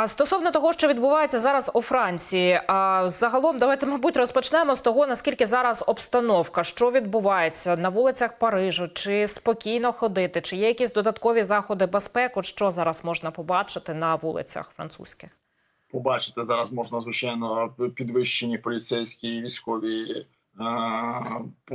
А стосовно того, що відбувається зараз у Франції, а загалом давайте, мабуть, розпочнемо з того, наскільки зараз обстановка, що відбувається на вулицях Парижу, чи спокійно ходити, чи є якісь додаткові заходи безпеки, що зараз можна побачити на вулицях французьких. побачити зараз можна звичайно підвищені поліцейські військові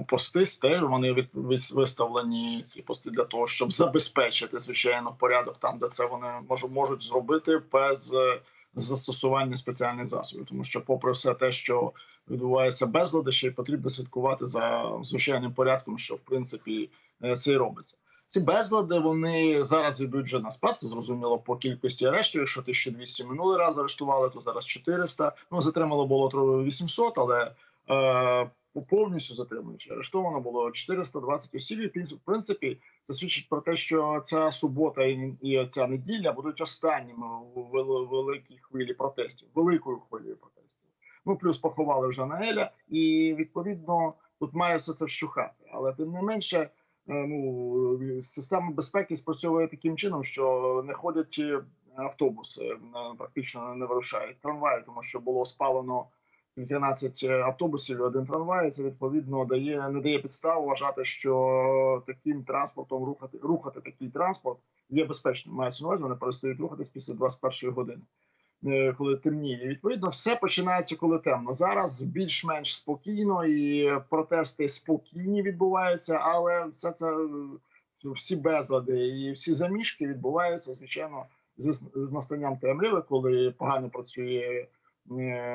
пости стель. Вони виставлені ці пости для того, щоб забезпечити звичайно порядок там, де це вони мож- можуть зробити без е, застосування спеціальних засобів, тому що, попри все те, що відбувається безлади, ще й потрібно слідкувати за звичайним порядком, що в принципі е, це і робиться. Ці безлади вони зараз йдуть вже на спад. Це зрозуміло по кількості арештів. Якщо 1200 минулий раз арештували, то зараз 400. Ну затримало було трохи 800, але е, повністю затримуючи арештовано було 420 осіб. І, в принципі, це свідчить про те, що ця субота і, ця неділя будуть останніми у великій хвилі протестів, великою хвилею протестів. Ну плюс поховали вже Наеля, і відповідно тут має все це вщухати. Але тим не менше. Е, ну система безпеки спрацьовує таким чином, що не ходять е, автобуси, е, практично не вирушають трамваї, тому що було спалено 15 автобусів, і один трамвай. Це відповідно дає не дає підстав вважати, що таким транспортом рухати рухати такий транспорт є безпечним. Мається на увазі, вони перестають рухатись після 21 години. е, Коли темніє, відповідно, все починається коли темно. Зараз більш-менш спокійно і протести спокійні відбуваються, але все це е, всі безлади і всі замішки відбуваються звичайно з, з настанням темряви, коли погано працює е,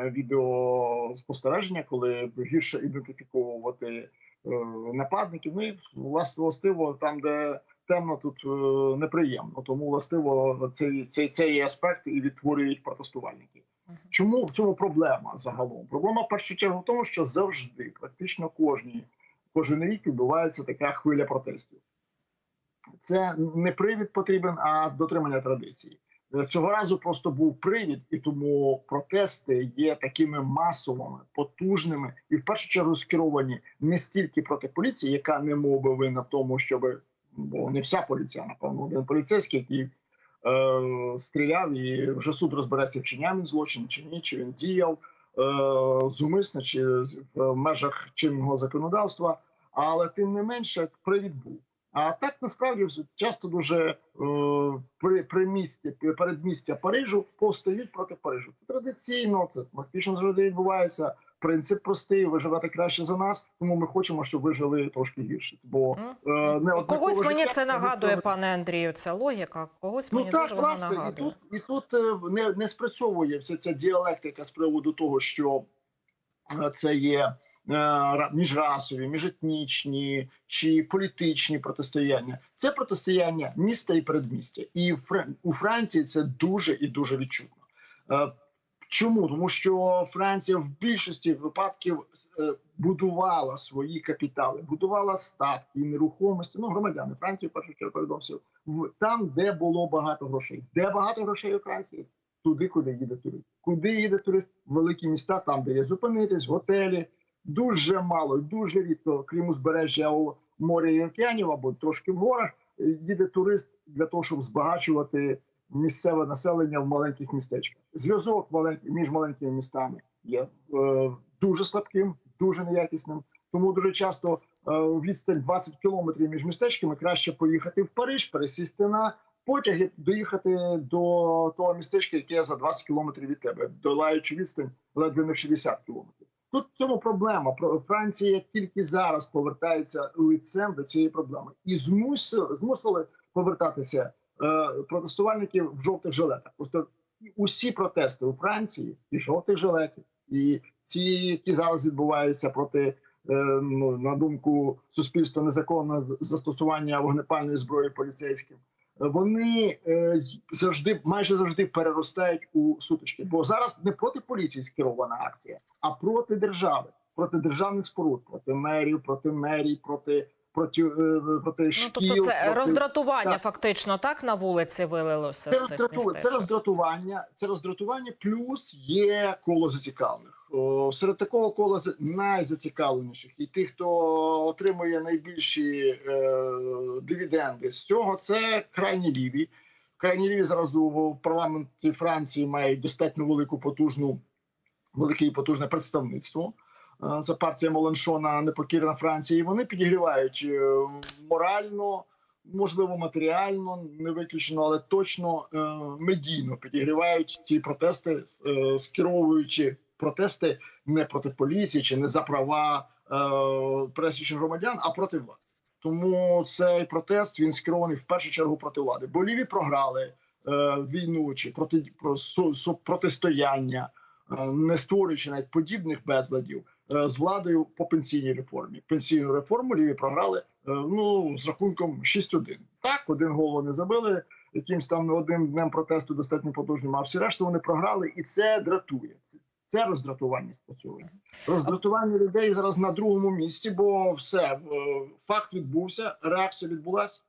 відеоспостереження, коли гірше ідентифіковувати е, нападників. Ну і власне властиво там, де темно, тут е, неприємно. Тому властиво цей, цей, цей аспект і відтворюють протестувальники. Чому в чому проблема загалом? Проблема в першу чергу в тому, що завжди, практично кожні, кожен рік відбувається така хвиля протестів. Це не привід потрібен, а дотримання традиції. Цього разу просто був привід, і тому протести є такими масовими, потужними і в першу чергу скеровані не стільки проти поліції, яка не мов би винна в тому, щоб бо не вся поліція, напевно, один поліцейський, який е, стріляв, і вже суд розбереться, вчиняв він злочин чи ні, чи він діяв е, зумисно, чи в межах чинного законодавства. Але тим не менше, привід був. А так насправді часто дуже е, при, при місті, передмістя Парижу повстають проти Парижу. Це традиційно, це фактично завжди відбувається. Принцип простий: виживати краще за нас, тому ми хочемо, щоб ви жили трошки гірше. Бо е, не Когось мені життя, це нагадує, стане- пане Андрію. Це логіка. Когось Ну мені так, дуже вона власне, і тут, і тут е, не, не спрацьовує вся ця діалектика з приводу того, що е, це є міжрасові, міжетнічні чи політичні протистояння. Це протистояння міста і передмістя. І у Франції це дуже і дуже відчутно. Е, Чому? Тому що Франція в більшості випадків е, будувала свої капітали, будувала статки нерухомості. Ну, громадяни Франції, в першу чергу, передовсім там, де було багато грошей. Де багато грошей у Франції? Туди, куди їде турист. Куди їде турист? Великі міста, там, де є зупинитись, готелі. Дуже мало, дуже рідко, крім узбережжя моря і океанів або трошки в горах, е, їде турист для того, щоб збагачувати місцеве населення в маленьких містечках. Зв'язок між маленькими містами є е, дуже слабким, дуже неякісним. Тому дуже часто е, відстань 20 кілометрів між містечками краще поїхати в Париж, пересісти на потяг і доїхати до того містечка, яке за 20 кілометрів від тебе, долаючи відстань ледве не в 60 кілометрів. Тут в цьому проблема. Про- Франція тільки зараз повертається лицем до цієї проблеми і змусили, змусили повертатися е, протестувальників в жовтих жилетах. Просто усі протести у Франції і жовтих жилетів, і ці, які зараз відбуваються проти, е, ну, на думку суспільства, незаконного застосування вогнепальної зброї поліцейським. Вони е, завжди майже завжди переростають у сутички. Бо зараз не проти поліції скерована акція, а проти держави, проти державних споруд, проти мерів, проти мерій, проти проти, е, проти Ну, шкіл. тобто це проти... роздратування Так. фактично так на вулиці вилилося Це, з цих роздрату... це роздратування, це роздратування, плюс є коло зацікавлених. Серед такого кола найзацікавленіших і тих, хто отримує найбільші е, дивіденди з цього, це крайні ліві, крайні ліві зараз у парламенті Франції мають достатньо велику потужну, велике і потужне представництво. Е, Це партія Моленшона непокірна Франції. Вони підігрівають е, морально, можливо, матеріально, не виключено, але точно е, медійно підігрівають ці протести, скеровуючи протести не проти поліції чи не за права е, пересічних громадян, а проти влади. Тому цей протест він скерований в першу чергу проти влади. Бо ліві програли е, війну чи проти про су, су, протистояння, е, не створюючи навіть подібних безладів е, з владою по пенсійній реформі. Пенсійну реформу ліві програли е, ну з рахунком 6-1. Так, один гол вони забили якимсь там одним днем протесту достатньо потужним, а всі решту вони програли, і це дратує. Це, роздратування спрацьовує. Роздратування людей зараз на другому місці, бо все е, факт відбувся, реакція відбулась.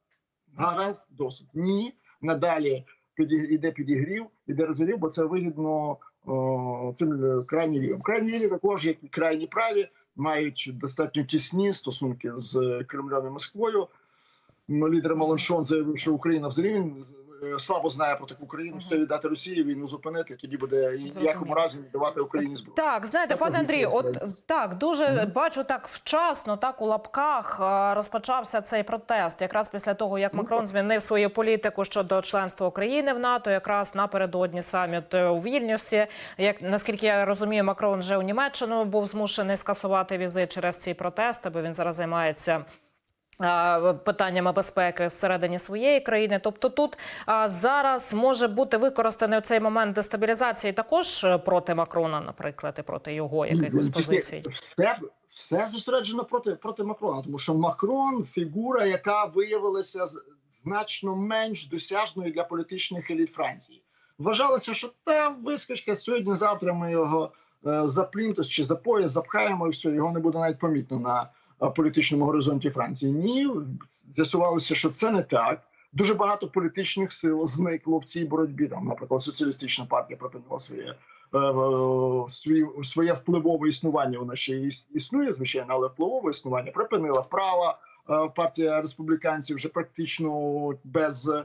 Гаразд, досить. Ні, надалі іде підігрів, іде розігрів, бо це вигідно о, цим е, крайні лівим. Крайні ліві також, як і крайні праві, мають достатньо тісні стосунки з Кремлем і Москвою. Лідер Маланшон заявив, що Україна взагалі він е, слабо знає про таку країну. Все віддати Росії, війну зупинити. Тоді буде ніякому разі не давати Україні зброю. Так, знаєте, пане Андрію, от так дуже Мгм. бачу так вчасно, так у лапках е, розпочався цей протест, якраз після того, як Ну, Макрон так. змінив свою політику щодо членства України в НАТО, якраз напередодні саміт е, у Вільнюсі. Як наскільки я розумію, Макрон вже у Німеччину був змушений скасувати візит через ці протести, бо він зараз займається. Питаннями безпеки всередині своєї країни, тобто тут зараз може бути використаний цей момент дестабілізації також е, проти Макрона, наприклад, і проти його якихось позицій. Все, все зосереджено проти, проти Макрона, тому що Макрон фігура, яка виявилася значно менш досяжною для політичних еліт Франції. Вважалося, що та вискочка сьогодні-завтра ми його е, за плінтус чи за пояс запхаємо, і все, його не буде навіть помітно на політичному горизонті Франції. Ні, з'ясувалося, що це не так. Дуже багато політичних сил зникло в цій боротьбі. Там, наприклад, соціалістична партія припинила своє е, е, свій, своє впливове існування. Вона ще існує, звичайно, але впливове існування припинила права. е, Партія республіканців вже практично без е,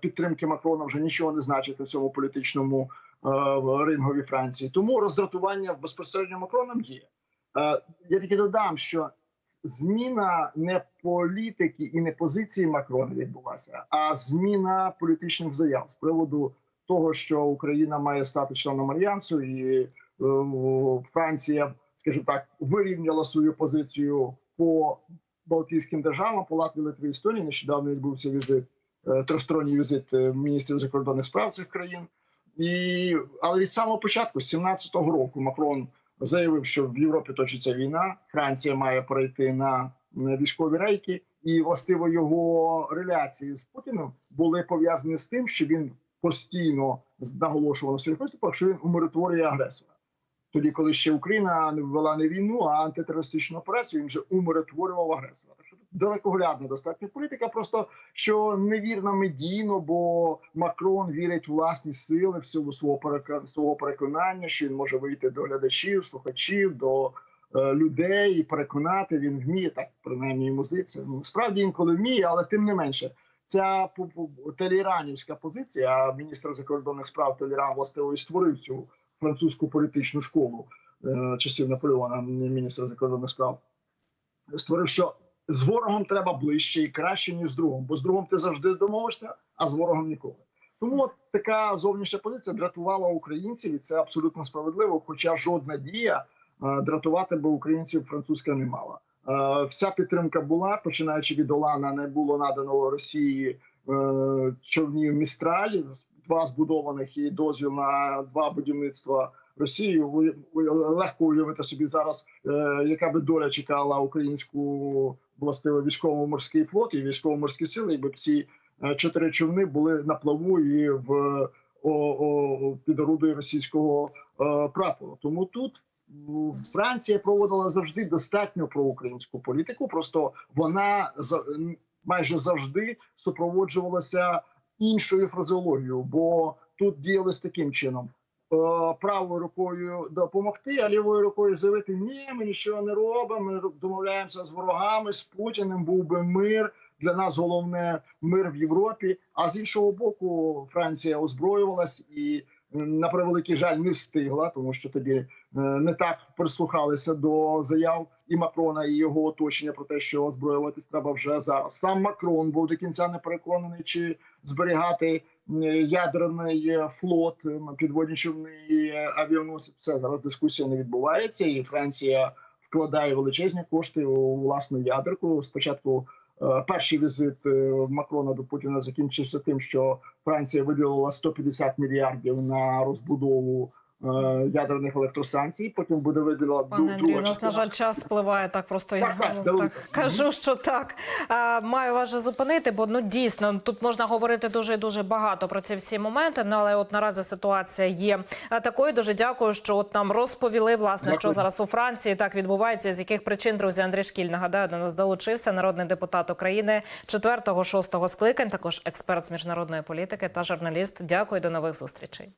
підтримки Макрона вже нічого не значить у цьому політичному е, рингові Франції. Тому роздратування безпосередньо Макроном є. Е, Я тільки додам, що зміна не політики і не позиції Макрона відбулася, а зміна політичних заяв з приводу того, що Україна має стати членом альянсу, і е, Франція, скажімо так, вирівняла свою позицію по Балтійським державам, по Латвії, Литві, Естонії. Нещодавно відбувся візит е, тристоронній візит е, міністрів закордонних справ цих країн. І але від самого початку, з 17-го року, Макрон заявив, що в Європі точиться війна. Франція має перейти на військові рейки, і властиво його реляції з Путіним були пов'язані з тим, що він постійно наголошував на своїх виступах, що він умиротворює агресора. Тоді, коли ще Україна не ввела не війну, а антитерористичну операцію, він вже умиротворював агресора. Далекоглядна достатньо політика, просто що невірна медійно, бо Макрон вірить в власні сили в силу свого свого переконання, що він може вийти до глядачів, слухачів, до е, людей і переконати. Він вміє так, принаймні йому здається. Ну, Справді інколи вміє, але тим не менше. Ця телеранівська позиція, а міністр закордонних справ Телеран властиво і створив цю французьку політичну школу е, часів Наполеона, міністра закордонних справ, створив, що з ворогом треба ближче і краще, ніж з другом, бо з другом ти завжди домовишся, а з ворогом ніколи. Тому от така зовнішня позиція дратувала українців, і це абсолютно справедливо. Хоча жодна дія е, дратувати би українців французька не мала. Е, Вся підтримка була, починаючи від Олана, не було надано Росії е, човнів Містраль, два збудованих і дозвіл на два будівництва Ви- Легко уявити собі зараз, е, яка би доля чекала українську властиво військово-морський флот і військово-морські сили, якби ці е, чотири човни були на плаву і в о, о, під орудою російського е, прапору. Тому тут Франція проводила завжди достатньо проукраїнську політику. Просто вона майже завжди супроводжувалася іншою фразеологією, бо тут діяли з таким чином. Е, Правою рукою допомогти, а лівою рукою заявити: ні, ми нічого не робимо. Ми домовляємося з ворогами, з Путіним. Був би мир. Для нас головне мир в Європі. А з іншого боку, Франція озброювалась і на превеликий жаль не встигла, тому що тоді е, не так прислухалися до заяв і Макрона, і його оточення про те, що озброюватись треба вже зараз. Сам Макрон був до кінця не переконаний, чи зберігати ядерний е, флот, підводні човни і е. Все зараз дискусія не відбувається, і Франція вкладає величезні кошти у власну ядерку. Спочатку е, перший візит е, Макрона до Путіна закінчився тим, що Франція виділила 150 мільярдів на розбудову. Е, Ядерних електростанцій, потім буде виділила Пане Андрію, нас на жаль час спливає так. Просто я Так, так, ну, так кажу, що так. А, маю вас же зупинити, бо ну дійсно тут можна говорити дуже дуже багато про ці всі моменти. Ну але от наразі ситуація є такою. Дуже дякую, що от нам розповіли власне, що зараз у Франції так відбувається. З яких причин друзі Андрій Шкіль нагадаю, до нас долучився народний депутат України 4-6 скликань. Також експерт з міжнародної політики та журналіст. Дякую, до нових зустрічей.